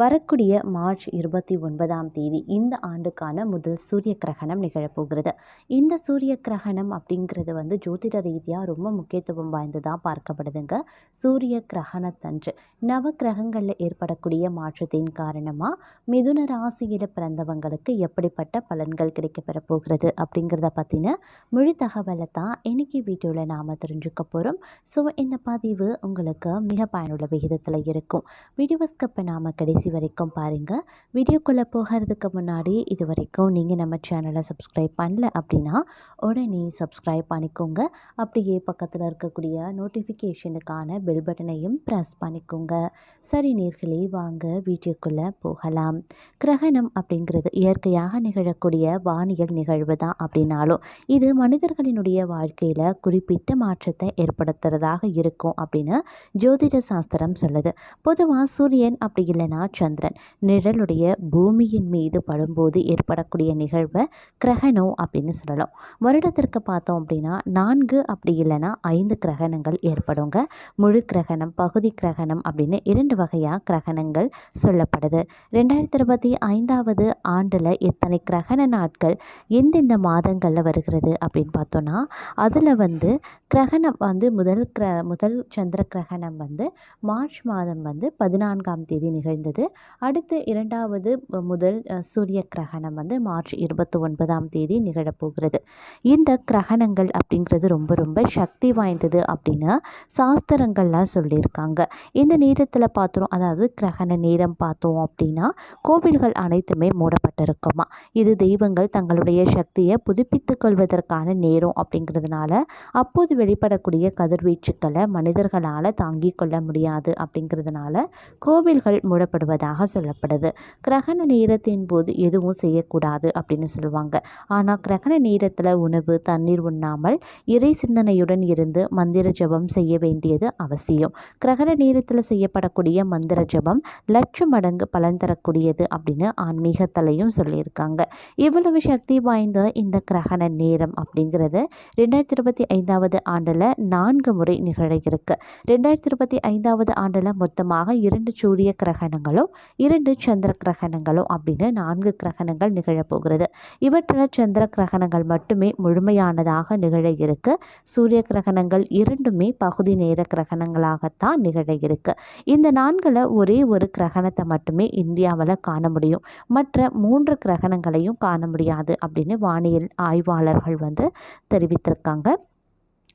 வரக்கூடிய மார்ச் இருபத்தி ஒன்பதாம் தேதி இந்த ஆண்டுக்கான முதல் சூரிய கிரகணம் நிகழப்போகிறது. இந்த சூரிய கிரகணம் அப்படிங்கிறது வந்து ஜோதிட ரீதியாக ரொம்ப முக்கியத்துவம் வாய்ந்ததாக பார்க்கப்படுதுங்க. சூரிய கிரகணத்தன்று. நவ கிரகங்களில் ஏற்படக்கூடிய மாற்றத்தின் காரணமாக மிதுன ராசியில் பிறந்தவங்களுக்கு எப்படிப்பட்ட பலன்கள் கிடைக்கப்பெற போகிறது அப்படிங்கிறத பற்றின மொழி தகவலை தான் இன்னைக்கு வீடியோவில் நாம் தெரிஞ்சுக்க போகிறோம் ஸோ இந்த பதிவு உங்களுக்கு மிக பயனுள்ள விகிதத்தில் இருக்கும். வீடியோ ஸ்கப்பை நாம் கடைசி வரைக்கும் பாருங்கள் வீடியோக்குள்ளே போகிறதுக்கு முன்னாடி இது வரைக்கும் நீங்கள் நம்ம சேனலை சப்ஸ்கிரைப் பண்ணல அப்படின்னா உடனே சப்ஸ்கிரைப் பண்ணிக்கோங்க. அப்படியே பக்கத்தில் இருக்கக்கூடிய நோட்டிஃபிகேஷனுக்கான பெல் பட்டனையும் ப்ரெஸ் பண்ணிக்கோங்க. சரி நேர்களே வாங்க வீடியோக்குள்ளே போகலாம். கிரகணம் அப்படிங்கிறது இயற்கையாக நிகழக்கூடிய வானியல் நிகழ்வு தான் அப்படின்னாலும் இது மனிதர்களினுடைய வாழ்க்கையில் குறிப்பிட்ட மாற்றத்தை ஏற்படுத்துறதாக இருக்கும் அப்படின்னு ஜோதிட சாஸ்திரம் சொல்லுது. பொதுவாக சூரியன் அப்படி இல்லைன்னா சந்திரன். நிழலுடைய பூமியின் மீது படும்போது ஏற்படக்கூடிய நிகழ்வை கிரகணம் அப்படின்னு சொல்லலாம். வருடத்திற்கு பார்த்தோம் அப்படின்னா நான்கு அப்படி இல்லைன்னா ஐந்து கிரகணங்கள் ஏற்படுங்க. முழு கிரகணம் பகுதி கிரகணம் அப்படின்னு இரண்டு வகையாக கிரகணங்கள் சொல்லப்படுது. ரெண்டாயிரத்தி இருபத்தி ஐந்தாவது ஆண்டில் எத்தனை கிரகண நாட்கள் எந்தெந்த மாதங்களில் வருகிறது அப்படின்னு பார்த்தோன்னா அதில் வந்து கிரகணம் வந்து முதல் கிர முதல் சந்திர கிரகணம் வந்து மார்ச் மாதம் வந்து பதினான்காம் தேதி நிகழ்ந்தது. அடுத்து இரண்டாவது முதல் சூரிய கிரகணம் வந்து மார்ச் இருபத்தி ஒன்பதாம் தேதி நிகழப்போகிறது. இந்த கிரகணங்கள் அப்படிங்கிறது ரொம்ப ரொம்ப சக்தி வாய்ந்தது அப்படின்னு சாஸ்திரங்கள்லாம் சொல்லியிருக்காங்க. இந்த நேரத்தில் பார்த்தோம் அதாவது கிரகண நேரம் பார்த்தோம் அப்படின்னா கோவில்கள் அனைத்துமே மூடப்பட்டிருக்குமா? இது தெய்வங்கள் தங்களுடைய சக்தியை புதுப்பித்து கொள்வதற்கான நேரம் அப்படிங்கிறதுனால அப்போது வெளிப்படக்கூடிய கதிர்வீச்சுக்களை மனிதர்களால் தாங்கிக் கொள்ள முடியாது அப்படிங்கிறதுனால கோவில்கள் மூடப்படும் வருவதாக சொல்லப்படுது. கிரகண நேரத்தின் போது எதுவும் செய்யக்கூடாது அப்படின்னு சொல்லுவாங்க. ஆனால் கிரகண நேரத்தில் உணவு தண்ணீர் உண்ணாமல் இறை சிந்தனையுடன் இருந்து மந்திர ஜெபம் செய்ய வேண்டியது அவசியம். கிரகண நேரத்தில் செய்யப்படக்கூடிய மந்திர ஜெபம் லட்ச மடங்கு பலன் தரக்கூடியது அப்படின்னு ஆன்மீகத்திலையும் சொல்லியிருக்காங்க. இவ்வளவு சக்தி வாய்ந்த இந்த கிரகண நேரம் அப்படிங்கிறது ரெண்டாயிரத்தி இருபத்தி ஐந்தாவது ஆண்டில் நான்கு முறை நிகழ இருக்கு. ரெண்டாயிரத்தி இருபத்தி ஐந்தாவது ஆண்டில் மொத்தமாக இரண்டு சூரிய கிரகணங்களும் இரண்டு சந்திர கிரகணங்களும் அப்படின்னு நான்கு கிரகணங்கள் நிகழப்போகிறது. இவற்றில் சந்திர கிரகணங்கள் மட்டுமே முழுமையானதாக நிகழ இருக்கு. சூரிய கிரகணங்கள் இரண்டுமே பகுதி நேர கிரகணங்களாகத்தான் நிகழ இருக்கு. இந்த நான்கில் ஒரே ஒரு கிரகணத்தை மட்டுமே இந்தியாவில் காண முடியும். மற்ற மூன்று கிரகணங்களையும் காண முடியாது அப்படின்னு வானியல் ஆய்வாளர்கள் வந்து தெரிவித்திருக்காங்க.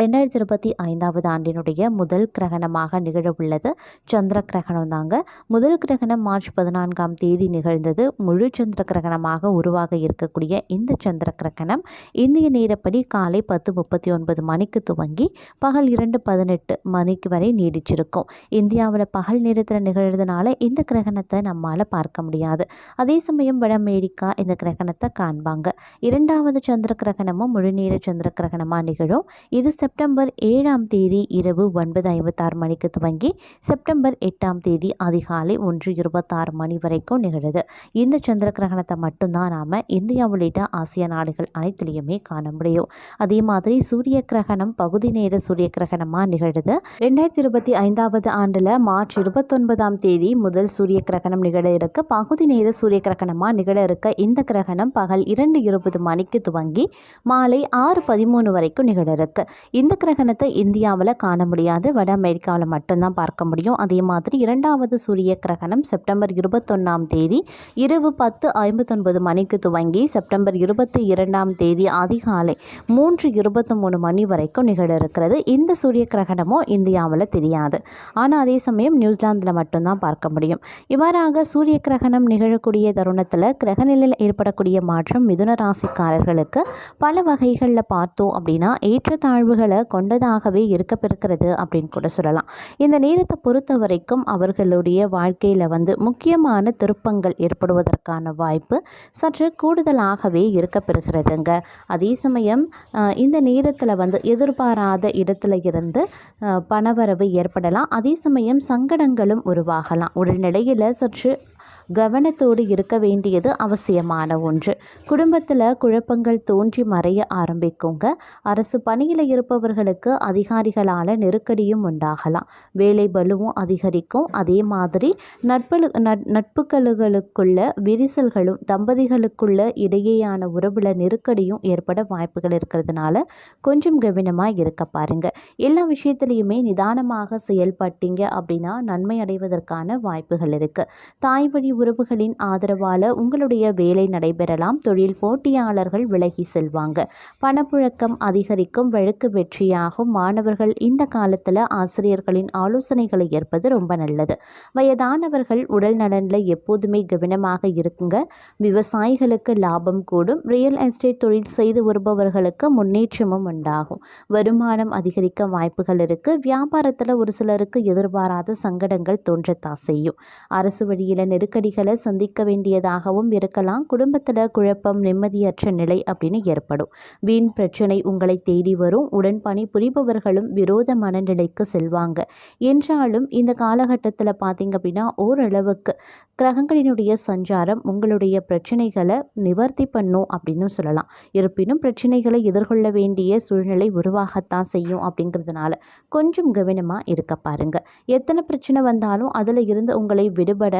ரெண்டாயிரத்தி இருபத்தி ஐந்தாவது ஆண்டினுடைய முதல் கிரகணமாக நிகழவுள்ளது. சந்திர கிரகணம் தாங்க. முதல் கிரகணம் மார்ச் பதினான்காம் தேதி நிகழ்ந்தது. முழு சந்திர கிரகணமாக உருவாக இருக்கக்கூடிய இந்த சந்திர கிரகணம் இந்திய நேரப்படி காலை பத்து முப்பத்தி ஒன்பது மணிக்கு துவங்கி பகல் இரண்டு பதினெட்டு மணிக்கு வரை நீடிச்சிருக்கும். இந்தியாவில் பகல் நேரத்தில் நிகழ்றதுனால இந்த கிரகணத்தை நம்மால் பார்க்க முடியாது. அதே சமயம் வட அமெரிக்கா இந்த கிரகணத்தை காண்பாங்க. இரண்டாவது சந்திர கிரகணமும் முழுநீர சந்திர கிரகணமாக நிகழும். இது செப்டம்பர் ஏழாம் தேதி இரவு ஒன்பது ஐம்பத்தாறு மணிக்கு துவங்கி செப்டம்பர் எட்டாம் தேதி அதிகாலை ஒன்று இருபத்தாறு மணி வரைக்கும் நிகழுது. இந்த சந்திர கிரகணத்தை மட்டும்தான் நாம் இந்தியா உள்ளிட்ட ஆசிய நாடுகள் அனைத்துலேயுமே காண முடியும். அதே மாதிரி சூரிய கிரகணம் பகுதி நேர சூரிய கிரகணமாக நிகழுது. ரெண்டாயிரத்தி இருபத்தி ஐந்தாவது ஆண்டில் மார்ச் இருபத்தொன்பதாம் தேதி முதல் சூரிய கிரகணம் நிகழ இருக்கு. பகுதி நேர சூரிய கிரகணமாக நிகழ இருக்க இந்த கிரகணம் பகல் இரண்டு இருபது மணிக்கு துவங்கி மாலை ஆறு பதிமூணு வரைக்கும் நிகழ இருக்கு. இந்த கிரகணத்தை இந்தியாவில் காண முடியாது. வட அமெரிக்காவில் மட்டும்தான் பார்க்க முடியும். அதே மாதிரி இரண்டாவது சூரிய கிரகணம் செப்டம்பர் இருபத்தொன்னாம் தேதி இரவு பத்து ஐம்பத்தொன்பது மணிக்கு துவங்கி செப்டம்பர் இருபத்தி இரண்டாம் தேதி அதிகாலை மூன்று இருபத்தி மூணு மணி வரைக்கும் நிகழ இருக்கிறது. இந்த சூரிய கிரகணமும் இந்தியாவில் தெரியாது. ஆனால் அதே சமயம் நியூசிலாந்தில் மட்டும்தான் பார்க்க முடியும். இவ்வாறாக சூரிய கிரகணம் நிகழக்கூடிய தருணத்தில் கிரகநிலையில் ஏற்படக்கூடிய மாற்றம் மிதுன ராசிக்காரர்களுக்கு பல வகைகளில் பார்த்தோம் அப்படின்னா ஏற்றத்தாழ்வுகள் கொண்டதாகவே இருக்கப்பெருக்கிறது அப்படின்னு கூட சொல்லலாம். இந்த நேரத்தை பொறுத்த வரைக்கும் அவர்களுடைய வாழ்க்கையில் வந்து முக்கியமான திருப்பங்கள் ஏற்படுவதற்கான வாய்ப்பு சற்று கூடுதலாகவே இருக்கப்பெறுகிறதுங்க அதே சமயம் இந்த நேரத்தில் வந்து எதிர்பாராத இடத்துல இருந்து பணவரவு ஏற்படலாம். அதே சமயம் சங்கடங்களும் உருவாகலாம். உடல்நிலையில் சற்று கவனத்தோடு இருக்க வேண்டியது அவசியமான ஒன்று. குடும்பத்தில் குழப்பங்கள் தோன்றி மறைய ஆரம்பிக்குங்க. அரசு பணியில் இருப்பவர்களுக்கு அதிகாரிகளால் நெருக்கடியும் உண்டாகலாம். வேலை பலுவும் அதிகரிக்கும். அதே மாதிரி நட்பு நட்புகளுக்குள்ள விரிசல்களும் தம்பதிகளுக்குள்ள இடையேயான உறவுல நெருக்கடியும் ஏற்பட வாய்ப்புகள் இருக்கிறதுனால கொஞ்சம் கவனமாக இருக்க பாருங்க. எல்லா விஷயத்துலையுமே நிதானமாக செயல்பட்டீங்க அப்படின்னா நன்மை அடைவதற்கான வாய்ப்புகள் இருக்குது தாய் வழி உறவுகளின் ஆதரவால் உங்களுடைய வேலை நடைபெறலாம். தொழில் போட்டியாளர்கள் விலகி செல்வாங்க. பணப்புழக்கம் அதிகரிக்கும் வழக்கு வெற்றியாகும். மாணவர்கள் இந்த காலத்தில் ஆசிரியர்களின் ஆலோசனைகளை ஏற்பது ரொம்ப நல்லது. வயதானவர்கள் உடல் நலனில் எப்போதுமே கவனமாக இருக்குங்க. விவசாயிகளுக்கு லாபம் கூடும். ரியல் எஸ்டேட் தொழில் செய்து வருபவர்களுக்கு முன்னேற்றமும் உண்டாகும். வருமானம் அதிகரிக்க வாய்ப்புகள் இருக்குது வியாபாரத்தில் ஒரு சிலருக்கு எதிர்பாராத சங்கடங்கள் தோன்றத்தான் செய்யும். அரசு வழியில் நெருக்கடி நெருக்கடிகளை சந்திக்க வேண்டியதாகவும் இருக்கலாம். குடும்பத்தில் குழப்பம் நிம்மதியற்ற நிலை அப்படின்னு ஏற்படும். வீண் பிரச்சனை உங்களை தேடி வரும். உடன் பணி புரிபவர்களும் விரோத மனநிலைக்கு செல்வாங்க. என்றாலும் இந்த காலகட்டத்தில் பார்த்தீங்க அப்படின்னா ஓரளவுக்கு கிரகங்களினுடைய சஞ்சாரம் உங்களுடைய பிரச்சனைகளை நிவர்த்தி பண்ணும் அப்படின்னு சொல்லலாம். இருப்பினும் பிரச்சனைகளை எதிர்கொள்ள வேண்டிய சூழ்நிலை உருவாகத்தான் செய்யும் அப்படிங்கிறதுனால கொஞ்சம் கவனமாக இருக்க பாருங்கள் எத்தனை பிரச்சனை வந்தாலும் அதில் இருந்து உங்களை விடுபட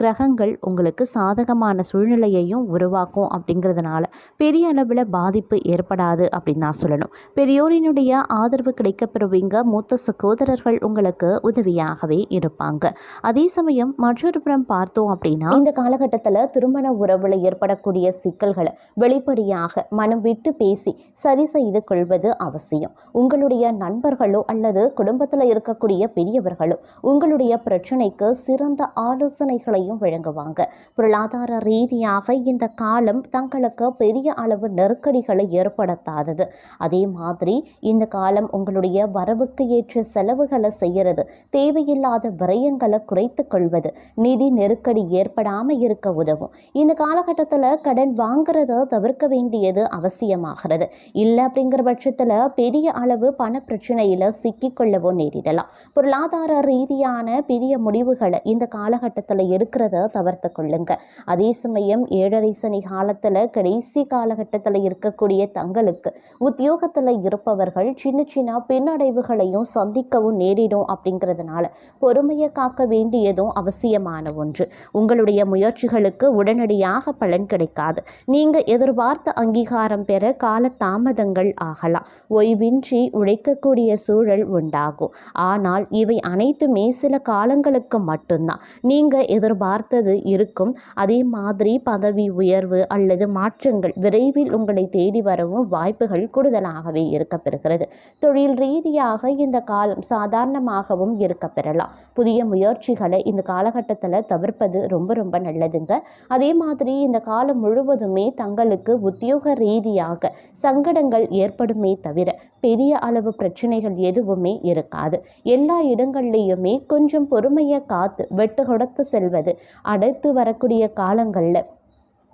கிரகங்கள் உங்களுக்கு சாதகமான சூழ்நிலையையும் உருவாக்கும் அப்படிங்கிறதுனால பெரிய அளவில் பாதிப்பு ஏற்படாது அப்படின்னு நான் சொல்லணும். பெரியோரினுடைய ஆதரவு கிடைக்கப்பெறுவீங்க. மூத்த சகோதரர்கள் உங்களுக்கு உதவியாகவே இருப்பாங்க. அதே சமயம் மற்றொரு புறம் பார்த்தோம் அப்படின்னா இந்த காலகட்டத்தில் திருமண உறவில் ஏற்படக்கூடிய சிக்கல்களை வெளிப்படையாக மனம் விட்டு பேசி சரி செய்து கொள்வது அவசியம். உங்களுடைய நண்பர்களோ அல்லது குடும்பத்தில் இருக்கக்கூடிய பெரியவர்களோ உங்களுடைய பிரச்சனைக்கு சிறந்த ஆலோசனைகளை ஆதரவையும் வழங்குவாங்க. பொருளாதார ரீதியாக இந்த காலம் தங்களுக்கு பெரிய அளவு நெருக்கடிகளை ஏற்படுத்தாதது. அதே மாதிரி இந்த காலம் உங்களுடைய வரவுக்கு ஏற்ற செலவுகளை செய்யறது தேவையில்லாத விரயங்களை குறைத்து கொள்வது. நிதி நெருக்கடி ஏற்படாமல் இருக்க உதவும். இந்த காலகட்டத்தில் கடன் வாங்குறத தவிர்க்க வேண்டியது அவசியமாகிறது. இல்லை அப்படிங்கிற பட்சத்தில் பெரிய அளவு பண பிரச்சனையில் சிக்கிக்கொள்ளவோ நேரிடலாம். பொருளாதார ரீதியான பெரிய முடிவுகளை இந்த காலகட்டத்தில் எடுக்க இருக்கிறத தவிர்த்து கொள்ளுங்க. அதே சமயம் ஏழரை சனி காலத்தில் கடைசி காலகட்டத்தில் இருக்கக்கூடிய தங்களுக்கு உத்தியோகத்தில் இருப்பவர்கள் சின்ன சின்ன பின்னடைவுகளையும் சந்திக்கவும் நேரிடும் அப்படிங்கிறதுனால பொறுமையை காக்க வேண்டியதும் அவசியமான ஒன்று. உங்களுடைய முயற்சிகளுக்கு உடனடியாக பலன் கிடைக்காது. நீங்கள் எதிர்பார்த்த அங்கீகாரம் பெற கால தாமதங்கள் ஆகலாம். ஓய்வின்றி உழைக்கக்கூடிய சூழல் உண்டாகும். ஆனால் இவை அனைத்துமே சில காலங்களுக்கு மட்டும்தான். நீங்கள் எதிர்பார்த்த பார்த்தது இருக்கும். அதே மாதிரி பதவி உயர்வு அல்லது மாற்றங்கள் விரைவில் உங்களை தேடி வரவும் வாய்ப்புகள் கூடுதலாகவே இருக்கப்பெறுகிறது. தொழில் ரீதியாக இந்த காலம் சாதாரணமாகவும் இருக்கப்பெறலாம். புதிய முயற்சிகளை இந்த காலகட்டத்தில் தவிர்ப்பது ரொம்ப ரொம்ப நல்லதுங்க. அதே மாதிரி இந்த காலம் முழுவதுமே தங்களுக்கு உத்தியோக ரீதியாக சங்கடங்கள் ஏற்படுமே தவிர பெரிய அளவு பிரச்சனைகள் எதுவுமே இருக்காது. எல்லா இடங்கள்லையுமே கொஞ்சம் பொறுமையை காத்து வெட்டு கொடுத்து செல்வது அடுத்து வரக்கூடிய காலங்களில்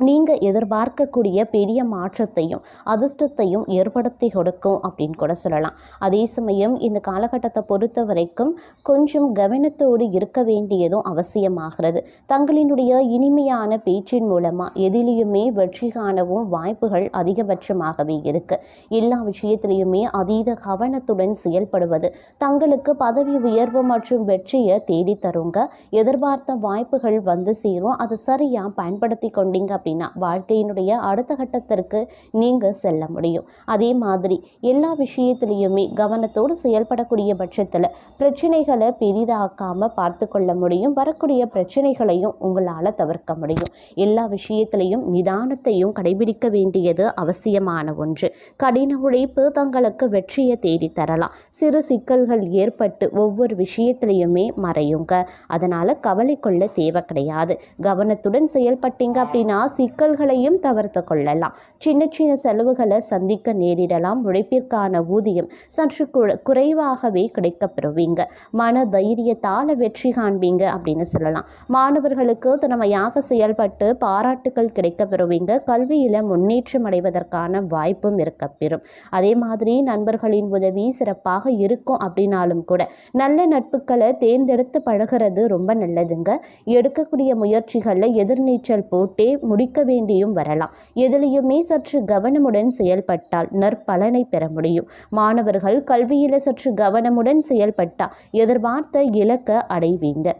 நீங்கள் எதிர்பார்க்கக்கூடிய பெரிய மாற்றத்தையும் அதிர்ஷ்டத்தையும் ஏற்படுத்தி கொடுக்கும் அப்படின்னு கூட சொல்லலாம். அதே சமயம் இந்த காலகட்டத்தை பொறுத்த வரைக்கும் கொஞ்சம் கவனத்தோடு இருக்க வேண்டியதும் அவசியமாகிறது. தங்களினுடைய இனிமையான பேச்சின் மூலமாக எதிலையுமே வெற்றி காணவும் வாய்ப்புகள் அதிகபட்சமாகவே இருக்கு. எல்லா விஷயத்திலையுமே அதீத கவனத்துடன் செயல்படுவது தங்களுக்கு பதவி உயர்வு மற்றும் வெற்றியை தேடித்தருங்க. எதிர்பார்த்த வாய்ப்புகள் வந்து சேரும். அதை சரியாக பயன்படுத்தி கொண்டீங்க அப்படின்னு வாழ்க்கையினுடைய அடுத்த கட்டத்திற்கு நீங்கள் செல்ல முடியும். அதே மாதிரி எல்லா விஷயத்திலையுமே கவனத்தோடு செயல்படக்கூடிய பட்சத்தில் பிரச்சனைகளை பெரிதாக்காமல் பார்த்து கொள்ள முடியும். வரக்கூடிய பிரச்சனைகளையும் உங்களால் தவிர்க்க முடியும். எல்லா விஷயத்திலையும் நிதானத்தையும் கடைபிடிக்க வேண்டியது அவசியமான ஒன்று. கடின உழைப்பு தங்களுக்கு வெற்றியை தேடி தரலாம். சிறு சிக்கல்கள் ஏற்பட்டு ஒவ்வொரு விஷயத்திலையுமே மறையுங்க. அதனால் கவலை கொள்ள தேவை கிடையாது. கவனத்துடன் செயல்பட்டீங்க அப்படின்னா சிக்கல்களையும் தவிர்த்து கொள்ளலாம். சின்ன சின்ன செலவுகளை சந்திக்க நேரிடலாம். உழைப்பிற்கான ஊதியம் சற்று கு- குறைவாகவே கிடைக்கப்பெறுவீங்க. மன தைரியத்தால் வெற்றி காண்பீங்க அப்படின்னு சொல்லலாம். மாணவர்களுக்கு திறமையாக செயல்பட்டு பாராட்டுகள் கிடைக்க பெறுவீங்க கல்வியில் முன்னேற்றம் அடைவதற்கான வாய்ப்பும் இருக்கப்பெறும். அதே மாதிரி நண்பர்களின் உதவி சிறப்பாக இருக்கும் அப்படின்னாலும் கூட நல்ல நட்புகளை தேர்ந்தெடுத்து பழகிறது ரொம்ப நல்லதுங்க. எடுக்கக்கூடிய முயற்சிகளில் எதிர்நீச்சல் போட்டே முடிக்க வேண்டியும் வரலாம். எதிலையுமே சற்று கவனமுடன் செயல்பட்டால் நற்பலனை பெற முடியும். மாணவர்கள் கல்வியில் சற்று கவனமுடன் செயல்பட்டால் எதிர்பார்த்த இலக்க அடைவீங்க.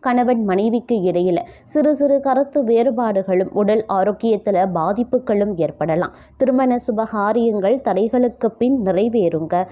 கணவன் மனைவிக்கு இடையில சிறு சிறு கருத்து வேறுபாடுகளும் உடல் ஆரோக்கியத்தில் பாதிப்புகளும் ஏற்படலாம். திருமண சுபகாரியங்கள் தடைகளுக்கு பின் நிறைவேறுங்க.